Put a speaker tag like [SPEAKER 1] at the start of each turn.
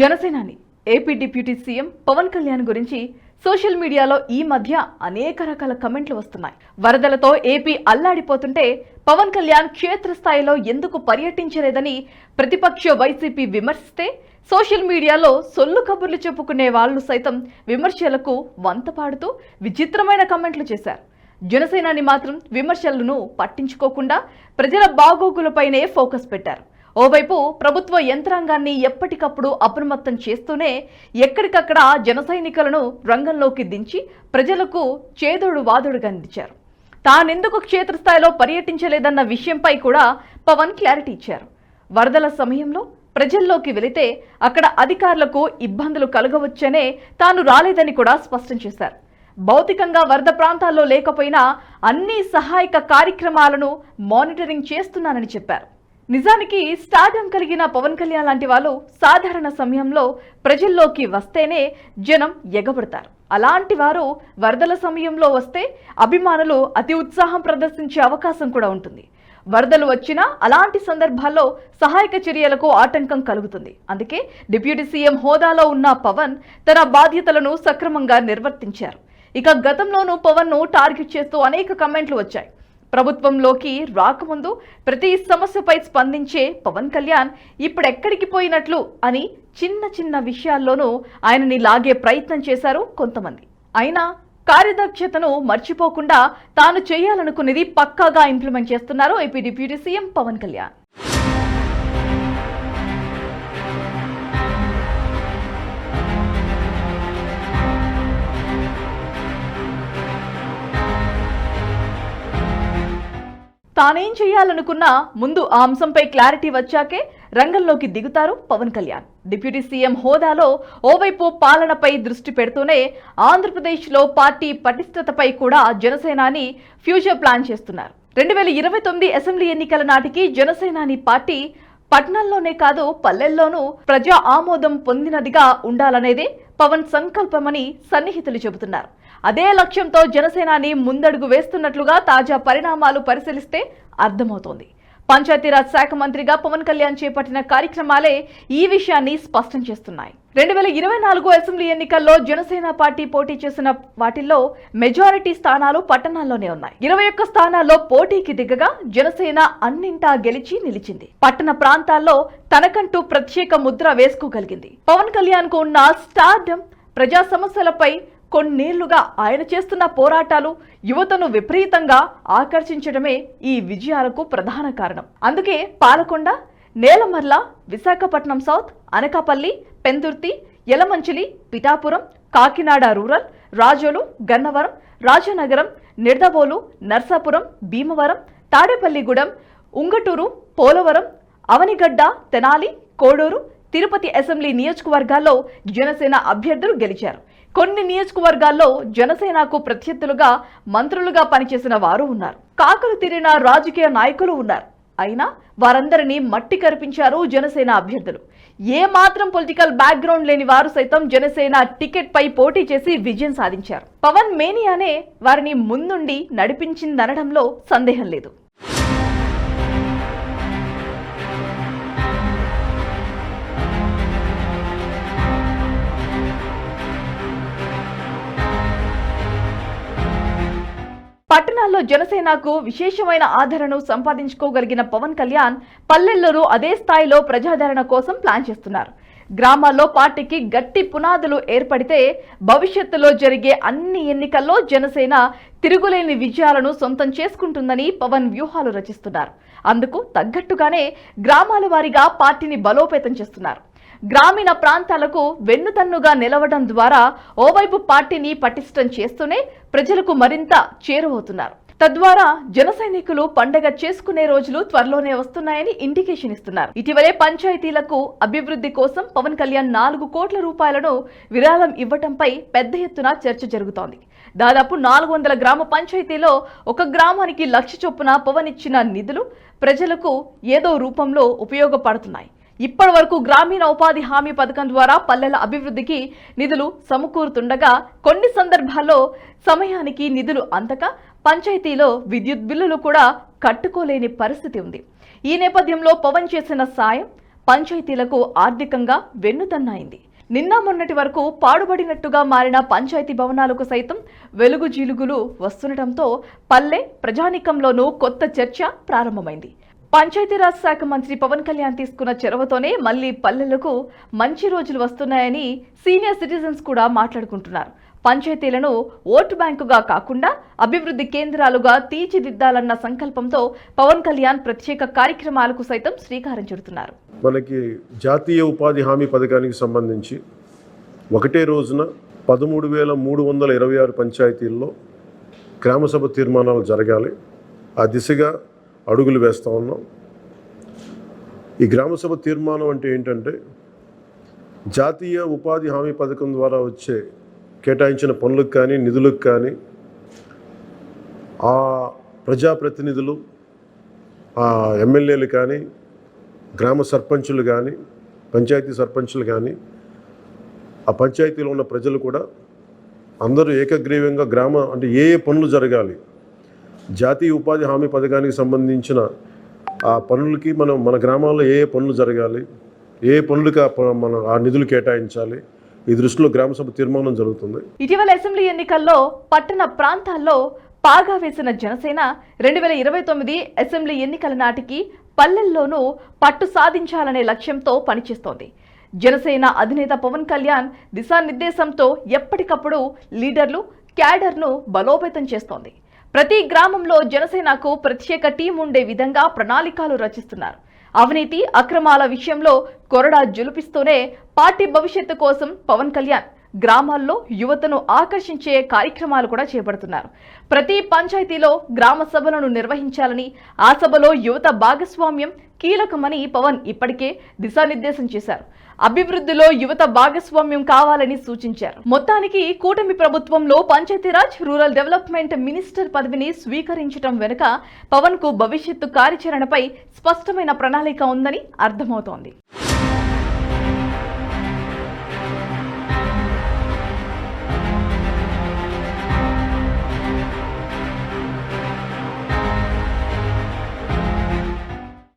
[SPEAKER 1] జనసేనాని AP deputy CM Pawan Kalyan గురించి social మీడియాలో ఈ మధ్య అనేక రకాల కమెంట్లు వస్తున్నాయి. వరదలతో ఏపీ అల్లాడిపోతుంటే పవన్ కళ్యాణ్ క్షేత్రస్థాయిలో ఎందుకు పర్యటించలేదని ప్రతిపక్ష వైసీపీ విమర్శిస్తే సోషల్ మీడియాలో సొల్లు కబుర్లు చెప్పుకునే వాళ్ళు సైతం విమర్శలకు వంత పాడుతూ విచిత్రమైన కమెంట్లు చేశారు. జనసేనాని మాత్రం విమర్శలను పట్టించుకోకుండా ప్రజల బాగోగులపైనే ఫోకస్ పెట్టారు. ఓవైపు ప్రభుత్వ యంత్రాంగాన్ని ఎప్పటికప్పుడు అప్రమత్తం చేస్తూనే ఎక్కడికక్కడ జన సైనికులను రంగంలోకి దించి ప్రజలకు చేదోడు వాదుడుగా అందించారు తానెందుకు క్షేత్రస్థాయిలో పర్యటించలేదన్న విషయంపై కూడా పవన్ క్లారిటీ ఇచ్చారు. వరదల సమయంలో ప్రజల్లోకి వెళితే అక్కడ అధికారులకు ఇబ్బందులు కలగవచ్చనే తాను రాలేదని కూడా స్పష్టం చేశారు. భౌతికంగా వరద ప్రాంతాల్లో లేకపోయినా అన్ని సహాయక కార్యక్రమాలను మానిటరింగ్ చేస్తున్నానని చెప్పారు. నిజానికి స్టార్డం కలిగిన పవన్ కళ్యాణ్ లాంటి వాళ్ళు సాధారణ సమయంలో ప్రజల్లోకి వస్తేనే జనం ఎగబడతారు. అలాంటి వారు వరదల సమయంలో వస్తే అభిమానులు అతి ఉత్సాహం ప్రదర్శించే అవకాశం కూడా ఉంటుంది. వరదలు వచ్చినా అలాంటి సందర్భాల్లో సహాయక చర్యలకు ఆటంకం కలుగుతుంది. అందుకే డిప్యూటీ సీఎం హోదాలో ఉన్న పవన్ తన బాధ్యతలను సక్రమంగా నిర్వర్తించారు. ఇక గతంలోనూ పవన్ను టార్గెట్ చేస్తూ అనేక కమెంట్లు వచ్చాయి. ప్రభుత్వంలోకి రాకముందు ప్రతి సమస్యపై స్పందించే పవన్ కళ్యాణ్ ఇప్పుడెక్కడికి పోయినట్లు అని చిన్న చిన్న విషయాల్లోనూ ఆయనని లాగే ప్రయత్నం చేశారు కొంతమంది. అయినా కార్యదక్షతను మర్చిపోకుండా తాను చేయాలనుకున్నది పక్కాగా ఇంప్లిమెంట్ చేస్తున్నారు AP deputy CM Pawan Kalyan. తానేం చేయాలనుకున్నా ముందు ఆ అంశంపై క్లారిటీ వచ్చాకే రంగంలోకి దిగుతారు పవన్ కళ్యాణ్. డిప్యూటీ సీఎం హోదాలో ఓవైపు పాలనపై దృష్టి పెడుతూనే ఆంధ్రప్రదేశ్లో పార్టీ పటిష్టతపై కూడా జనసేనాని ఫ్యూచర్ ప్లాన్ చేస్తున్నారు. రెండు వేల ఇరవై తొమ్మిది అసెంబ్లీ ఎన్నికల నాటికి జనసేనాని పార్టీ పట్నంలోనే కాదు పల్లెల్లోనూ ప్రజా ఆమోదం పొందినదిగా ఉండాలనేదే పవన్ సంకల్పమని సన్నిహితులు చెబుతున్నారు. అదే లక్ష్యంతో జనసేనాని ముందడుగు వేస్తున్నట్లుగా తాజా పరిణామాలు పరిశీలిస్తే అర్థమవుతోంది. పంచాయతీరాజ్ శాఖ మంత్రిగా పవన్ కళ్యాణ్ చేపట్టిన కార్యక్రమాలే ఈ విషయాన్ని స్పష్టం చేస్తున్నాయి. రెండు వేల ఇరవై నాలుగు అసెంబ్లీ ఎన్నికల్లో జనసేన పార్టీ పోటీ చేసిన వాటిల్లో మెజారిటీ స్థానాలు పట్టణాల్లోనే ఉన్నాయి. ఇరవై ఒక్క స్థానాల్లో పోటీకి దిగగా జనసేన అన్నింటా గెలిచి నిలిచింది. పట్టణ ప్రాంతాల్లో తనకంటూ ప్రత్యేక ముద్ర వేసుకోగలిగింది. పవన్ కళ్యాణ్కు ఉన్న స్టార్డమ్ ప్రజా సమస్యలపై కొన్నేళ్ళుగా ఆయన చేస్తున్న పోరాటాలు యువతను విపరీతంగా ఆకర్షించడమే ఈ విజయాలకు ప్రధాన కారణం. అందుకే Palakonda Nelamarla Visakhapatnam south Anakapalli Pendurthi Yelamanchili Pithapuram Kakinada rural Razole Gannavaram Rajanagaram Nidadavolu Narsapuram Bhimavaram Tadepalligudem Unguturu Polavaram Avanigadda Tenali Koduru Tirupati assembly నియోజకవర్గాల్లో జనసేన అభ్యర్థులు గెలిచారు. కొన్ని నియోజకవర్గాల్లో జనసేనకు ప్రత్యర్థులుగా మంత్రులుగా పనిచేసిన వారు ఉన్నారు. కాకలు తీరిన రాజకీయ నాయకులు ఉన్నారు. అయినా వారందరినీ మట్టి కరిపించారు జనసేన అభ్యర్థులు. ఏ మాత్రం పొలిటికల్ బ్యాక్గ్రౌండ్ లేని వారు సైతం జనసేన టికెట్ పై పోటీ చేసి విజయం సాధించారు. పవన్ మేనియానే వారిని ముందుండి నడిపించిందనడంలో సందేహం లేదు. పట్టణాల్లో జనసేనకు విశేషమైన ఆదరణను సంపాదించుకోగలిగిన పవన్ కళ్యాణ్ పల్లెల్లోనూ అదే స్థాయిలో ప్రజాదరణ కోసం ప్లాన్ చేస్తున్నారు. గ్రామాల్లో పార్టీకి గట్టి పునాదులు ఏర్పడితే భవిష్యత్తులో జరిగే అన్ని ఎన్నికల్లో జనసేన తిరుగులేని విజయాలను సొంతం చేసుకుంటుందని పవన్ వ్యూహాలు రచిస్తున్నారు. అందుకు తగ్గట్టుగానే గ్రామాల వారీగా పార్టీని బలోపేతం చేస్తున్నారు. గ్రామీణ ప్రాంతాలకు వెన్నుతన్నుగా నిలవడం ద్వారా ఓవైపు పార్టీని పటిష్టం చేస్తూనే ప్రజలకు మరింత చేరువవుతున్నారు. తద్వారా జన సైనికులు పండగ చేసుకునే రోజులు త్వరలోనే వస్తున్నాయని ఇండికేషన్ ఇస్తున్నారు. ఇటీవలే పంచాయతీలకు అభివృద్ధి కోసం పవన్ కళ్యాణ్ నాలుగు కోట్ల రూపాయలను విరాళం ఇవ్వటంపై పెద్ద ఎత్తున చర్చ జరుగుతోంది. దాదాపు నాలుగు వందల గ్రామ పంచాయతీలో ఒక గ్రామానికి లక్ష చొప్పున పవన్ ఇచ్చిన నిధులు ప్రజలకు ఏదో రూపంలో ఉపయోగపడుతున్నాయి. ఇప్పటి వరకు గ్రామీణ ఉపాధి హామీ పథకం ద్వారా పల్లెల అభివృద్ధికి నిధులు సమకూరుతుండగా కొన్ని సందర్భాల్లో సమయానికి నిధులు అందక పంచాయతీలో విద్యుత్ బిల్లులు కూడా కట్టుకోలేని పరిస్థితి ఉంది. ఈ నేపథ్యంలో పవన్ చేసిన సాయం పంచాయతీలకు ఆర్థికంగా వెన్నుదన్నాయింది. నిన్న మొన్నటి వరకు పాడుబడినట్టుగా మారిన పంచాయతీ భవనాలకు సైతం వెలుగు జీలుగులు వస్తుండటంతో పల్లె ప్రజానికంలోనూ కొత్త చర్చ ప్రారంభమైంది. పంచాయతీరాజ్ శాఖ మంత్రి పవన్ కళ్యాణ్ తీసుకున్న చొరవతోనే మళ్ళీ పల్లెలకు మంచి రోజులు వస్తున్నాయని సీనియర్ సిటిజన్స్ కూడా మాట్లాడుకుంటున్నారు. పంచాయతీలను ఓటు బ్యాంకుగా కాకుండా అభివృద్ధి కేంద్రాలుగా తీర్చిదిద్దాలన్న సంకల్పంతో పవన్ కళ్యాణ్ ప్రత్యేక కార్యక్రమాలకు సైతం శ్రీకారం చుడుతున్నారు.
[SPEAKER 2] మనకి జాతీయ ఉపాధి హామీ పథకానికి సంబంధించి ఒకటే రోజున పదమూడు వేల మూడు వందల ఇరవై ఆరు పంచాయతీల్లో గ్రామసభ తీర్మానాలు జరగాలి. ఆ దిశగా అడుగులు వేస్తూ ఉన్నాం. ఈ గ్రామసభ తీర్మానం అంటే ఏంటంటే జాతీయ ఉపాధి హామీ పథకం ద్వారా వచ్చే కేటాయించిన పనులకు కానీ నిధులకు కానీ ఆ ప్రజాప్రతినిధులు ఆ ఎమ్మెల్యేలు కానీ గ్రామ సర్పంచులు కానీ పంచాయతీ సర్పంచులు కానీ ఆ పంచాయతీలో ఉన్న ప్రజలు కూడా అందరూ ఏకగ్రీవంగా గ్రామ అంటే ఏ ఏ పనులు జరగాలి జాతీయ ఉపాధి హామీ పథకానికి సంబంధించిన ఆ పనులకి మనం మన గ్రామాల్లో ఏ ఏ పనులు జరగాలి ఏ ఏ పనులకి ఆ ఆ నిధులు కేటాయించాలి ఈ దృష్టిలో గ్రామసభ తీర్మానం జరుగుతుంది.
[SPEAKER 1] ఇటీవల అసెంబ్లీ ఎన్నికల్లో పట్టణ ప్రాంతాల్లో పాగా వేసిన జనసేన రెండు వేల ఇరవై తొమ్మిది అసెంబ్లీ ఎన్నికల నాటికి పల్లెల్లోనూ పట్టు సాధించాలనే లక్ష్యంతో పనిచేస్తోంది. జనసేన అధినేత పవన్ కళ్యాణ్ దిశానిర్దేశంతో ఎప్పటికప్పుడు లీడర్లు క్యాడర్ను బలోపేతం చేస్తోంది. ప్రతి గ్రామంలో జనసేనకు ప్రత్యేక టీం ఉండే విధంగా ప్రణాళికలు రచిస్తున్నారు. అవినీతి అక్రమాల విషయంలో కొరడా జులిపిస్తూనే పార్టీ భవిష్యత్తు కోసం పవన్ కళ్యాణ్ గ్రామాల్లో యువతను ఆకర్షించే కార్యక్రమాలు కూడా చేపడుతున్నారు. ప్రతి పంచాయతీలో గ్రామ సభలను నిర్వహించాలని ఆ సభలో యువత భాగస్వామ్యం కీలకమని పవన్ ఇప్పటికే దిశానిర్దేశం చేశారు. అభివృద్ధిలో యువత భాగస్వామ్యం కావాలని సూచించారు. మొత్తానికి కూటమి ప్రభుత్వంలో పంచాయతీరాజ్ రూరల్ డెవలప్మెంట్ మినిస్టర్ పదవిని స్వీకరించడం వెనుక పవన్కు భవిష్యత్తు కార్యాచరణపై స్పష్టమైన ప్రణాళిక ఉందని అర్థమవుతోంది.